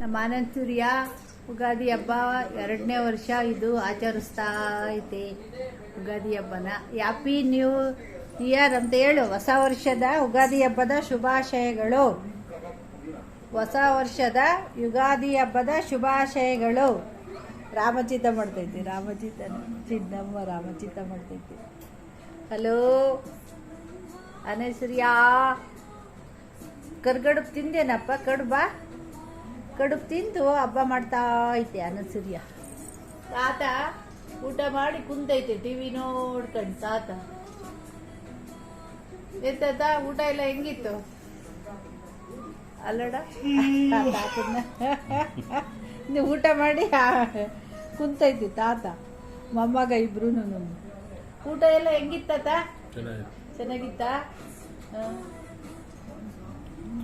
ನಮ್ಮ ಆನಂದ್ ಸೂರ್ಯ ಉಗಾದಿ ಹಬ್ಬ ಎರಡನೇ ವರ್ಷ ಇದು ಆಚರಿಸ್ತಾ ಐತೆ ಉಗಾದಿ ಹಬ್ಬನ. ಹ್ಯಾಪಿ ನ್ಯೂ ಇಯರ್ ಅಂತ ಹೇಳು. ಹೊಸ ವರ್ಷದ ಉಗಾದಿ ಹಬ್ಬದ ಶುಭಾಶಯಗಳು. ಹೊಸ ವರ್ಷದ ಯುಗಾದಿ ಹಬ್ಬದ ಶುಭಾಶಯಗಳು. ರಾಮಚಿತ ಮಾಡ್ತೈತಿ ರಾಮಚಿತ್ತ ಚಿನ್ನಮ್ಮ ರಾಮಚಿತ್ತ ಮಾಡ್ತೈತಿ ಹಲೋ ಅನಸೂರ್ಯ? ಕರ್ಗಡುಬು ತಿಂದೇನಪ್ಪ? ಕಡುಬ ಕಡುಬು ತಿಂದು ಹಬ್ಬ ಮಾಡ್ತಾ ಐತೆ ಅನಸೂರ್ಯ ತಾತ ಊಟ ಮಾಡಿ ಕುಂತೈತೆ ಟಿವಿ ನೋಡ್ಕಂಡು ತಾತ. ಎತ್ತಾತ ಊಟ ಎಲ್ಲ ಹೆಂಗಿತ್ತು? ಅಲ್ಲಡ? ನೀವು ಊಟ ಮಾಡಿ ಕುಂತೈತಿ ತಾತ ಮೊಮ್ಮಗ ಇಬ್ರು ಊಟ ಎಲ್ಲ ಹೆಂಗಿತ್ತ ಚೆನ್ನಾಗಿತ್ತ.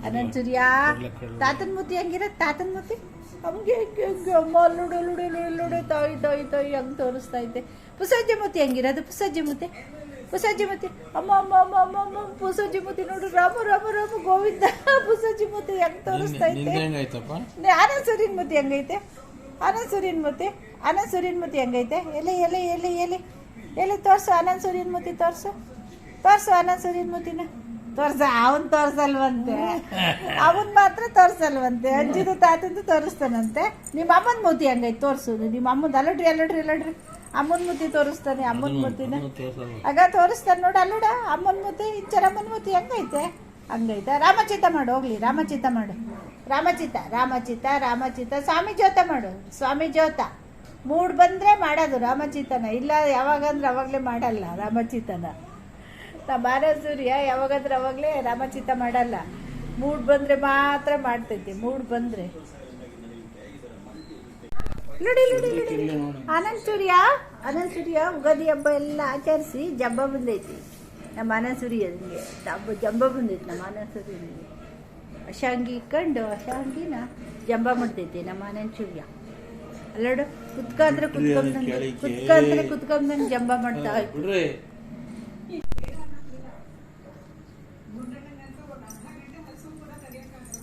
ಅನಂತ ಸೂರ್ಯ. ತಾತನ ಮುತ್ತಿ ಹೆಂಗಿರತ್ ತಾತನ ಮುತ್ತಿ ಹಂಗೆ ಲುಡು ತಾಯಿ ತಾಯಿ ತಾಯಿ ಹಂಗೆ ತೋರಿಸ್ತಾ ಇದ್ದೆ. ಪುಸಜ್ಜೆ ಮುತ್ತಿ ಹೆಂಗಿರೋದು ಪುಸಜ್ಜೆ ಮುತ್ತಿ ಪುಸಜ್ಜೆ ಮುತ್ತಿ ಅಮ್ಮ ಅಮ್ಮ ಅಮ್ಮ ಅಮ್ಮ ಅಮ್ಮ ಪುಸಜ್ಜಿ ಮುತ್ತಿ ನೋಡು. ರಾಮ ರಾಮ ರಾಮ ಗೋವಿಂದ ಪುಸಜ್ಜಿ ಮುತ್ತಿ ಹೆಂಗೆ ತೋರಿಸ್ತಾ ಇದ್ದೆ. ಆನಂದ ಸೂರಿನ ಮುತ್ತಿ ಹೆಂಗೈತೆ ಆನಂದ್ ಸೂರ್ಯನ ಮುತ್ತಿ ಆನಂದ್ ಸೂರ್ಯನ ಮುತ್ತಿ ಹೆಂಗೈತೆ? ಎಲೆ ಎಲೆ ಎಲೆ ಎಲೆ. ಎಲೆ ತೋರಿಸು ಆನಂದ್ ಸೂರ್ಯನ ಮುತ್ತಿ ತೋರಿಸು. ತೋರಿಸು ಆನಂದ್ ಸೂರ್ಯನ ಮುತ್ತಿನ ತೋರ್ಸ ಅವನ್ ತೋರ್ಸಲ್ವಂತೆ. ಅವನ್ ಮಾತ್ರ ತೋರ್ಸಲ್ವಂತೆ. ಅಜ್ಜಿದು ತಾತಂದು ತೋರಿಸ್ತಾನಂತೆ. ನಿಮ್ಮ ಅಮ್ಮನ ಮೂತಿ ಹಂಗೈತೆ ತೋರಿಸೋದು ನಿಮ್ಮ ಅಮ್ಮನ ಅಲ್ಲಡ್ರಿ ಅಲ್ಲಡ್ರಿ ಅಲ್ಲಡ್ರಿ. ಅಮ್ಮನ ಮೂತಿ ತೋರಿಸ್ತಾನೆ ಅಮ್ಮನ ಮುತ್ತಿನ ಆಗ ತೋರಿಸ್ತಾನೆ ನೋಡು ಅಲ್ಲೋಡ ಅಮ್ಮನ ಮೂತಿ ಇಂಚರ ಅಮ್ಮನ ಮೂತಿ ಹಂಗೈತೆ. ಹಂಗೈತೆ. ರಾಮಚಿತ ಮಾಡು ಹೋಗ್ಲಿ ರಾಮಚಿತ್ತ ಮಾಡು. ರಾಮಚಿತ್ತ ರಾಮಚಿತ ರಾಮಚಿತ್ತ. ಸ್ವಾಮಿ ಜ್ಯೋತ ಮಾಡು ಸ್ವಾಮಿ ಜ್ಯೋತ. ಮೂಡ್ ಬಂದ್ರೆ ಮಾಡೋದು ರಾಮಚಿತನ ಇಲ್ಲ ಯಾವಾಗಂದ್ರೆ ಅವಾಗಲೇ ಮಾಡಲ್ಲ ರಾಮಚಿತ್ತನ. ಆನಂದ್ ಸೂರ್ಯ ಯಾವಾಗಂದ್ರೆ ಅವಾಗಲೇ ರಾಮಚಿತ್ತ ಮಾಡಲ್ಲ. ಮೂಡ್ ಬಂದ್ರೆ ಮಾತ್ರ ಮಾಡ್ತೈತಿ ಮೂಡ್ ಬಂದ್ರೆ. ನೋಡಿ ನೋಡಿ ನೋಡಿ ಆನಂದ್ ಸೂರ್ಯ ಆನಂದ್ ಸೂರ್ಯ ಉಗಾದಿ ಹಬ್ಬ ಎಲ್ಲ ಆಚರಿಸಿ ಜಂಬ ಬಂದೈತಿ. ನಮ್ಮ ಆನಂದ್ ಸೂರ್ಯನಿಗೆ ಹಬ್ಬ ಜಂಬ ಬಂದೈತಿ ನಮ್ಮ ಆನಂದ್ ಸೂರ್ಯನಿಗೆ ಅಶಾಂಗಿ ಕಂಡು ಅಶಾಂಗಿನ ಜಂಬ ಮಾಡ್ತೈತಿ ನಮ್ಮ ಆನಂದ್ ಸೂರ್ಯ. ಅಲ್ಲೋಡು ಕುತ್ಕಂದ್ರೆ ಕುತ್ಕೊಂಡ್ ಕುತ್ಕಂದ್ರೆ ಕುತ್ಕೊಂಡ್ ಜಂಬ ಮಾಡ್ತಾ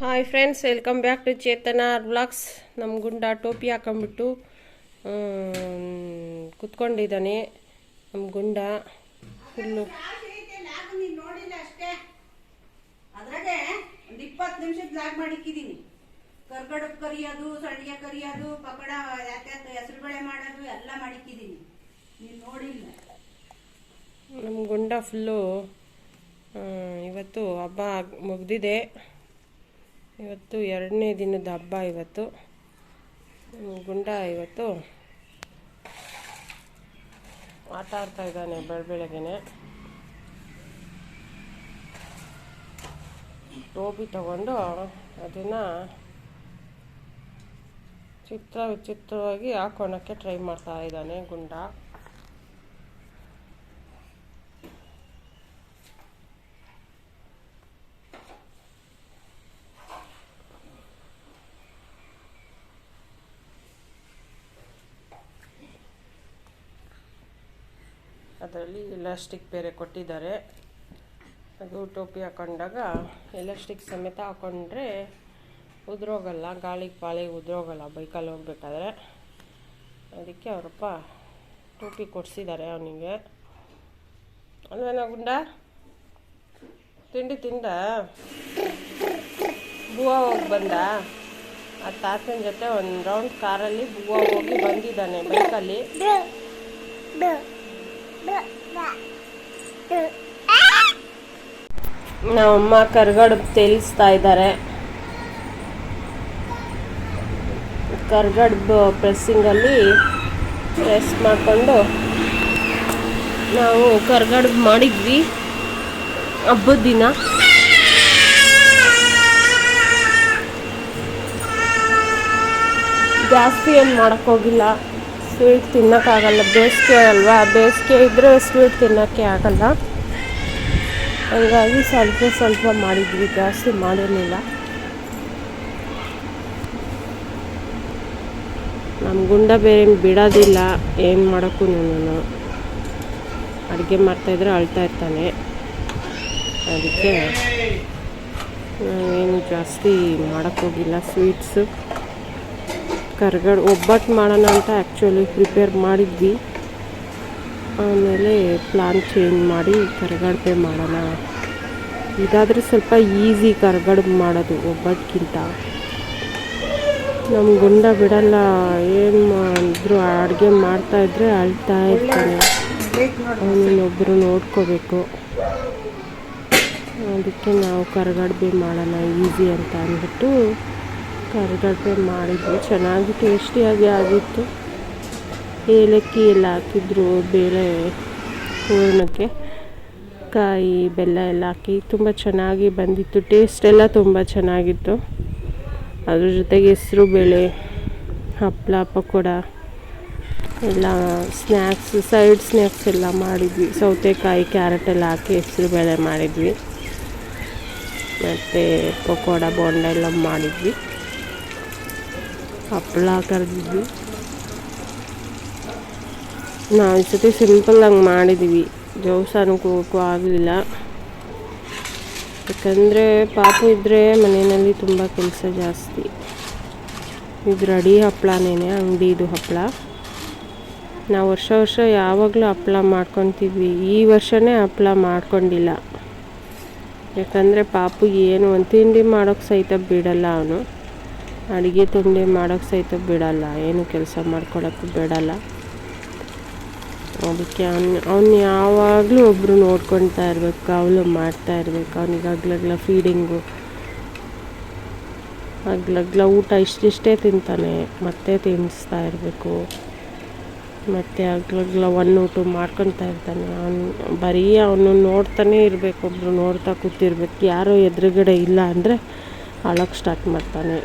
hi friends welcome back to Chetana blogs ನಮ್ಮ ಗುಂಡ ಟೋಪಿ ಹಾಕೊಂಡ್ಬಿಟ್ಟು ಕುತ್ಕೊಂಡಿದ್ದಾನೆ. ನಮ್ಮ ಗುಂಡ ಫುಲ್ಲು. ಇಪ್ಪತ್ತು ನಿಮಿಷದ ಬ್ಲಾಗ್ ಮಾಡಿಕ್ಕಿದೀನಿ ಕರ್ಗಡಬ್ ಕರಿಯೋದು ಸಂಡಿಗೆ ಕರಿಯೋದು ಪಕೋಡ ಹೆಸರು ಬೆಳೆ ಮಾಡೋದು, ಎಲ್ಲ ಮಾಡಿಕ್ಕಿದ್ದೀನಿ ನೀನು ನೋಡಿಲ್ಲ ನಮ್ಮ ಗುಂಡ ಫುಲ್ಲು ಇವತ್ತು ಹಬ್ಬ ಮುಗ್ದಿದೆ. ಇವತ್ತು ಎರಡನೇ ದಿನದ ಹಬ್ಬ ಇವತ್ತು. ಗುಂಡ ಇವತ್ತು ಆಟ ಆಡ್ತಾ ಇದ್ದಾನೆ ಬೆಳಬೆಳಗ್ಗೆನೆ ಟೋಪಿ ತಗೊಂಡು ಅದನ್ನು ಚಿತ್ರ ವಿಚಿತ್ರವಾಗಿ ಹಾಕೊಳಕ್ಕೆ ಟ್ರೈ ಮಾಡ್ತಾ ಇದ್ದಾನೆ ಗುಂಡ. ಅದರಲ್ಲಿ ಎಲಾಸ್ಟಿಕ್ ಬೇರೆ ಕೊಟ್ಟಿದ್ದಾರೆ. ಅದು ಟೋಪಿ ಹಾಕೊಂಡಾಗ ಎಲಾಸ್ಟಿಕ್ ಸಮೇತ ಹಾಕೊಂಡ್ರೆ ಉದುರೋಗಲ್ಲ ಗಾಳಿಗೆ ಪಾಳಿಗೆ ಉದ್ರೋಗಲ್ಲ ಬೈಕಲ್ಲಿ ಹೋಗ್ಬೇಕಾದ್ರೆ. ಅದಕ್ಕೆ ಅವರಪ್ಪ ಟೋಪಿ ಕೊಡಿಸಿದ್ದಾರೆ ಅವನಿಗೆ. ಅಲ್ವೇನ ಗುಂಡ ತಿಂಡಿ ತಿಂದ? ಬೂವ ಹೋಗಿ ಬಂದ? ಆ ತಾತನ ಜೊತೆ ಒಂದು ರೌಂಡ್ ಕಾರಲ್ಲಿ ಬೂವ ಹೋಗಿ ಬಂದಿದ್ದಾನೆ ಬೈಕಲ್ಲಿ. ನಮ್ಮಮ್ಮ ಕರ್ಗಡುಬು ತೇಲಿಸ್ತಾ ಇದ್ದಾರೆ. ಕರ್ಗಡುಬು ಪ್ರೆಸ್ಸಿಂಗಲ್ಲಿ ಪ್ರೆಸ್ ಮಾಡಿಕೊಂಡು ನಾವು ಕರ್ಗಡ್ ಮಾಡಿದ್ವಿ ಹಬ್ಬದ ದಿನ. ಜಾಸ್ತಿ ಏನು ಮಾಡೋಕ್ಕೋಗಿಲ್ಲ ಸ್ವೀಟ್ ತಿನ್ನೋಕ್ಕಾಗಲ್ಲ ಬೇಸಿಗೆ ಅಲ್ವಾ? ಬೇಸಿಗೆ ಇದ್ದರೆ ಸ್ವೀಟ್ ತಿನ್ನೋಕ್ಕೆ ಆಗಲ್ಲ. ಹಂಗಾಗಿ ಸ್ವಲ್ಪ ಸ್ವಲ್ಪ ಮಾಡಿದ್ವಿ. ಜಾಸ್ತಿ ಮಾಡಿರಲಿಲ್ಲ. ನಮ್ಮ ಗುಂಡ ಬೇರೆ ಬಿಡೋದಿಲ್ಲ, ಏನು ಮಾಡೋಕ್ಕೂ ನಾನು. ಅಡುಗೆ ಮಾಡ್ತಾಯಿದ್ರೆ ಅಳ್ತಾ ಇರ್ತಾನೆ. ಅದಕ್ಕೆ ನಾವೇನು ಜಾಸ್ತಿ ಮಾಡೋಕ್ಕೋಗಿಲ್ಲ ಸ್ವೀಟ್ಸು. ಕರ್ಗಡ್ ಒಬ್ಬಟ್ಟು ಮಾಡೋಣ ಅಂತ ಆ್ಯಕ್ಚುಲಿ ಪ್ರಿಪೇರ್ ಮಾಡಿದ್ವಿ. ಆಮೇಲೆ ಪ್ಲಾನ್ ಚೇಂಜ್ ಮಾಡಿ ಕರ್ಗಡ್ಬೆ ಮಾಡೋಣ. ಇದಾದರೆ ಸ್ವಲ್ಪ ಈಸಿ ಕರ್ಗಡ್ಬು ಮಾಡೋದು ಒಬ್ಬಟ್ಟಿಗಿಂತ ನಮ್ಮ ಗುಂಡ ಬಿಡಲ್ಲ, ಏನು ಮಾಡಿದ್ರು ಅಡುಗೆ ಮಾಡ್ತಾಯಿದ್ರೆ ಅಳ್ತಾ ಇರ್ತಾನೆ. ಅವನೊಬ್ಬರು ನೋಡ್ಕೋಬೇಕು. ಅದಕ್ಕೆ ನಾವು ಕರ್ಗಡ್ಬೆ ಮಾಡೋಣ, ಈಸಿ ಅಂತ ಅಂದ್ಬಿಟ್ಟು ಕರ್ಗಡ್ಬೆ ಮಾಡಿದ್ವಿ. ಚೆನ್ನಾಗಿ ಟೇಸ್ಟಿಯಾಗಿ ಆಗಿತ್ತು. ಏಲಕ್ಕಿ ಎಲ್ಲ ಹಾಕಿದ್ರು, ಬೇಳೆ ಹೂರ್ಣಕ್ಕೆ. ಕಾಯಿ, ಬೆಲ್ಲ ಎಲ್ಲ ಹಾಕಿ, ತುಂಬ ಚೆನ್ನಾಗಿ ಬಂದಿತ್ತು. ಟೇಸ್ಟ್ ಎಲ್ಲ ತುಂಬ ಚೆನ್ನಾಗಿತ್ತು. ಅದ್ರ ಜೊತೆಗೆ ಹೆಸ್ರು ಬೇಳೆ ಹಪ್ಪಳ ಪಕೋಡ, ಎಲ್ಲ ಸ್ನ್ಯಾಕ್ಸ್ ಸೈಡ್ ಸ್ನ್ಯಾಕ್ಸ್ ಎಲ್ಲ ಮಾಡಿದ್ವಿ. ಸೌತೆಕಾಯಿ ಕ್ಯಾರೆಟ್ ಎಲ್ಲ ಹಾಕಿ ಹೆಸ್ರು ಬೇಳೆ ಮಾಡಿದ್ವಿ. ಮತ್ತು ಪಕೋಡ, ಬೋಂಡ ಎಲ್ಲ ಮಾಡಿದ್ವಿ. ಹಪ್ಪಳ ಕರೆದಿದ್ವಿ. ನಾವು ಈ ಸಿಂಪಲ್ ಹಂಗೆ ಮಾಡಿದ್ವಿ. ಜೋಸಾನೂ ಕೂಕು ಆಗಲಿಲ್ಲ. ಯಾಕಂದರೆ ಪಾಪು ಇದ್ದರೆ ಮನೆಯಲ್ಲಿ ತುಂಬ ಕೆಲಸ ಜಾಸ್ತಿ. ಇದು ರೆಡಿ ಹಪ್ಪಳನೇ ಅಂಗಡಿದು ಹಪ್ಪಳ ನಾವು ವರ್ಷ ವರ್ಷ ಯಾವಾಗಲೂ ಹಪ್ಪಳ ಮಾಡ್ಕೊತೀವಿ. ಈ ವರ್ಷವೇ ಹಪ್ಪಳ ಮಾಡ್ಕೊಂಡಿಲ್ಲ. ಯಾಕಂದರೆ ಪಾಪು ಏನು ಒಂದು ತಿಂಡಿ ಮಾಡೋಕ್ಕೆ ಸಹಿತ ಬಿಡಲ್ಲ ಅವನು. ಅಡುಗೆ ತಿಂಡಿ ಮಾಡೋಕ್ಕೆ ಸಹಿತ ಬಿಡಲ್ಲ. ಏನು ಕೆಲಸ ಮಾಡ್ಕೊಳಕ್ಕೂ ಬಿಡಲ್ಲ. ಅದಕ್ಕೆ ಅವ್ನು ಅವ್ನು ಯಾವಾಗಲೂ ಒಬ್ಬರು ನೋಡ್ಕೊಳ್ತಾ ಇರಬೇಕು, ಅವಳು ಮಾಡ್ತಾ ಇರಬೇಕು, ಅವ್ನಿಗೆ ಅಗ್ಲಗ್ಲ ಫೀಡಿಂಗು ಅಗ್ಲಗ್ಲ ಊಟ ಇಷ್ಟಿಷ್ಟೇ ತಿಂತಾನೆ, ಮತ್ತೆ ತಿನ್ನಿಸ್ತಾ ಇರಬೇಕು. ಮತ್ತು ಅಗ್ಲಗ್ಲ ಒನ್ ಊಟ ಮಾಡ್ಕೊತಾ ಇರ್ತಾನೆ. ಅವನು, ಬರೀ ಅವನು ನೋಡ್ತಾನೆ ಇರಬೇಕು ಒಬ್ಬರು ನೋಡ್ತಾ ಕೂತಿರ್ಬೇಕು. ಯಾರೋ ಎದುರುಗಡೆ ಇಲ್ಲ ಅಂದರೆ ಅಳೋಕೆ ಸ್ಟಾರ್ಟ್ ಮಾಡ್ತಾನೆ.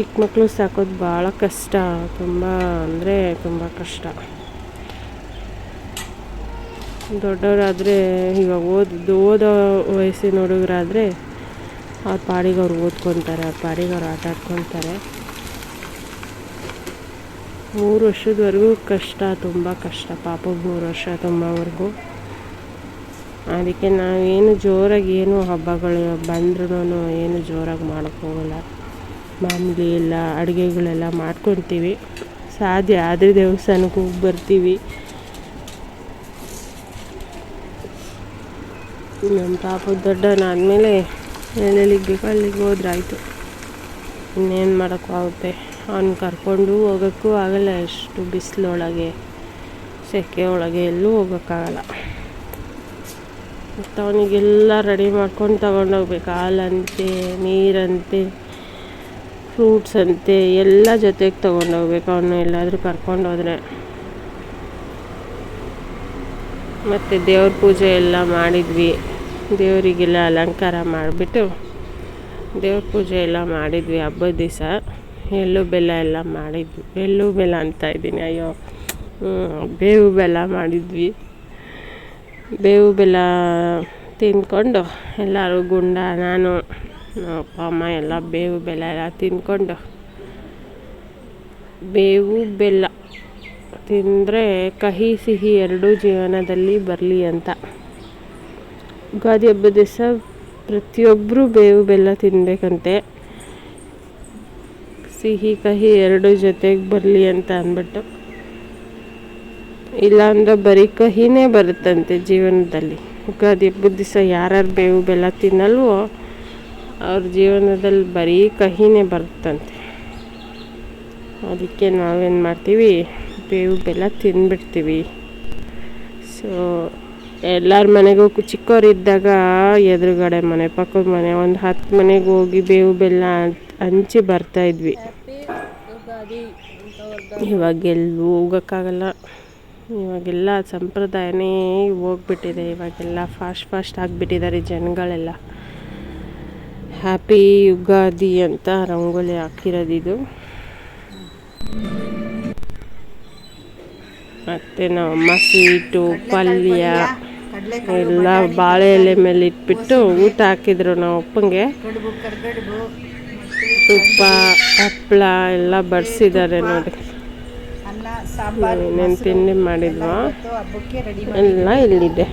ಚಿಕ್ಕ ಮಕ್ಕಳು ಸಾಕೋದು ಭಾಳ ಕಷ್ಟ, ತುಂಬ ಅಂದರೆ ತುಂಬ ಕಷ್ಟ. ದೊಡ್ಡವರಾದರೆ ಇವಾಗ ಓದಿದ್ದು ಓದೋ ವಯಸ್ಸಿನ ಹುಡುಗರಾದರೆ ಅವ್ರ ಪಾಡಿಗೆ ಅವ್ರು ಓದ್ಕೊತಾರೆ ಅವ್ರ ಪಾಡಿಗೆ ಅವ್ರು ಆಟ ಆಡ್ಕೊತಾರೆ. ಮೂರು ವರ್ಷದವರೆಗೂ ಕಷ್ಟ, ತುಂಬ ಕಷ್ಟ. ಪಾಪ ಮೂರು ವರ್ಷ ತುಂಬವರೆಗೂ. ಅದಕ್ಕೆ ನಾವೇನು ಜೋರಾಗಿ ಏನು ಹಬ್ಬಗಳು ಬಂದ್ರೂ ಏನು ಜೋರಾಗಿ ಮಾಡೋಕ್ಕೆ ಹೋಗಲ್ಲ. ಮಾಮೂಲಿ ಎಲ್ಲ ಅಡುಗೆಗಳೆಲ್ಲ ಮಾಡ್ಕೊತೀವಿ ಸಾಧ್ಯ ಆದರೆ ದೇವಸ್ಥಾನಕ್ಕೆ ಹೋಗಿ ಬರ್ತೀವಿ. ನಮ್ಮ ಪಾಪ ದೊಡ್ಡವನಾದಮೇಲೆ ಎಲ್ಲೆಲ್ಲಿಗೆ ಬೇಕೋ ಅಲ್ಲಿಗೆ ಹೋದ್ರಾಯ್ತು. ಇನ್ನೇನು ಮಾಡೋಕ್ಕೂ ಆಗುತ್ತೆ. ಅವ್ನು ಕರ್ಕೊಂಡು ಹೋಗೋಕ್ಕೂ ಆಗಲ್ಲ, ಎಷ್ಟು ಬಿಸಿಲೊಳಗೆ, ಸೆಕೆ ಒಳಗೆ ಎಲ್ಲೂ ಹೋಗೋಕ್ಕಾಗಲ್ಲ. ಮತ್ತು ಅವನಿಗೆಲ್ಲ ರೆಡಿ ಮಾಡ್ಕೊಂಡು ತಗೊಂಡೋಗ್ಬೇಕು. ಹಾಲಂತೆ, ನೀರಂತೆ. ಫ್ರೂಟ್ಸ್ ಅಂತೆ ಎಲ್ಲ ಜೊತೆಗೆ ತೊಗೊಂಡೋಗ್ಬೇಕು ಅವನು ಎಲ್ಲಾದರೂ ಕರ್ಕೊಂಡೋದ್ರೆ ಮತ್ತು ದೇವ್ರ ಪೂಜೆ ಎಲ್ಲ ಮಾಡಿದ್ವಿ. ದೇವರಿಗೆಲ್ಲ ಅಲಂಕಾರ ಮಾಡಿಬಿಟ್ಟು ದೇವ್ರ ಪೂಜೆ ಎಲ್ಲ ಮಾಡಿದ್ವಿ ಹಬ್ಬದ ದಿವಸ. ಎಳ್ಳು ಬೆಲ್ಲ ಎಲ್ಲ ಮಾಡಿದ್ವಿ. ಎಳ್ಳು ಬೆಲ್ಲ ಅಂತ ಇದ್ದೀನಿ, ಅಯ್ಯೋ. ಬೇವು ಬೆಲ್ಲ ಮಾಡಿದ್ವಿ. ಬೇವು ಬೆಲ್ಲ ತಿಂದ್ಕೊಂಡು ಎಲ್ಲರೂ ಗುಂಡ, ನಾನು ಅಪ್ಪ, ಅಮ್ಮ ಎಲ್ಲ ಬೇವು ಬೆಲ್ಲ ಎಲ್ಲ ತಿಂದ್ಕೊಂಡು, ಬೇವು ಬೆಲ್ಲ ತಿಂದರೆ ಕಹಿ ಸಿಹಿ ಎರಡೂ ಜೀವನದಲ್ಲಿ ಬರಲಿ ಅಂತ. ಯುಗಾದಿ ಹಬ್ಬದ ದಿವಸ ಪ್ರತಿಯೊಬ್ಬರು ಬೇವು ಬೆಲ್ಲ ತಿನ್ನಬೇಕಂತೆ ಸಿಹಿ, ಕಹಿ ಎರಡು ಜೊತೆಗೆ ಬರಲಿ ಅಂತ ಅಂದ್ಬಿಟ್ಟು. ಇಲ್ಲಾಂದ್ರೆ ಬರೀ ಕಹಿನೇ ಬರುತ್ತಂತೆ ಜೀವನದಲ್ಲಿ. ಯುಗಾದಿ ಹಬ್ಬದ ದಿವಸ ಯಾರ್ಯಾರು ಬೇವು ಬೆಲ್ಲ ತಿನ್ನಲ್ವೋ ಅವ್ರ ಜೀವನದಲ್ಲಿ ಬರೀ ಕಹಿನೇ ಬರುತ್ತಂತೆ. ಅದಕ್ಕೆ ನಾವೇನು ಮಾಡ್ತೀವಿ? ಬೇವು ಬೆಲ್ಲ ತಿಂದ್ಬಿಡ್ತೀವಿ ಸೊ ಎಲ್ಲರ ಮನೆಗೂ ಚಿಕ್ಕವರಿದ್ದಾಗ ಎದುರುಗಡೆ ಮನೆ, ಪಕ್ಕದ ಮನೆ, ಒಂದು ಹತ್ತು ಮನೆಗೆ ಹೋಗಿ ಬೇವು ಬೆಲ್ಲ ಹಂಚಿ ಹಂಚಿ ಬರ್ತಾಯಿದ್ವಿ ಇವಾಗೆಲ್ಲೂ ಹೋಗೋಕ್ಕಾಗಲ್ಲ. ಇವಾಗೆಲ್ಲ ಸಂಪ್ರದಾಯನೇ ಹೋಗ್ಬಿಟ್ಟಿದೆ. ಇವಾಗೆಲ್ಲ ಫಾಸ್ಟ್ ಫಾಸ್ಟ್ ಆಗಿಬಿಟ್ಟಿದ್ದಾರೆ ಜನಗಳೆಲ್ಲ. ಹ್ಯಾಪಿ ಯುಗಾದಿ ಅಂತ ರಂಗೋಲಿ ಹಾಕಿರೋದಿದು. ಮತ್ತು ನಮ್ಮಮ್ಮ ಸ್ವೀಟು, ಪಲ್ಯ, ಎಲ್ಲ ಬಾಳೆ ಎಲೆ ಮೇಲೆ ಇಟ್ಬಿಟ್ಟು ಊಟ ಹಾಕಿದ್ರು ನಮ್ಮ ಅಪ್ಪಂಗೆ. ತುಪ್ಪ ಹಪ್ಪಳ ಎಲ್ಲ ಬಡಿಸಿದ್ದಾರೆ ನೋಡಿ. ಏನೇನು ತಿಂಡಿ ಮಾಡಿದ್ವಾ? ಎಲ್ಲ ಇಲ್ಲಿದೆ.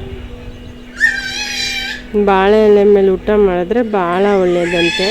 ಬಾಳೆ ಎಲೆ ಮೇಲೆ ಊಟ ಮಾಡಿದ್ರೆ ಭಾಳ ಒಳ್ಳೆಯದಂತೆ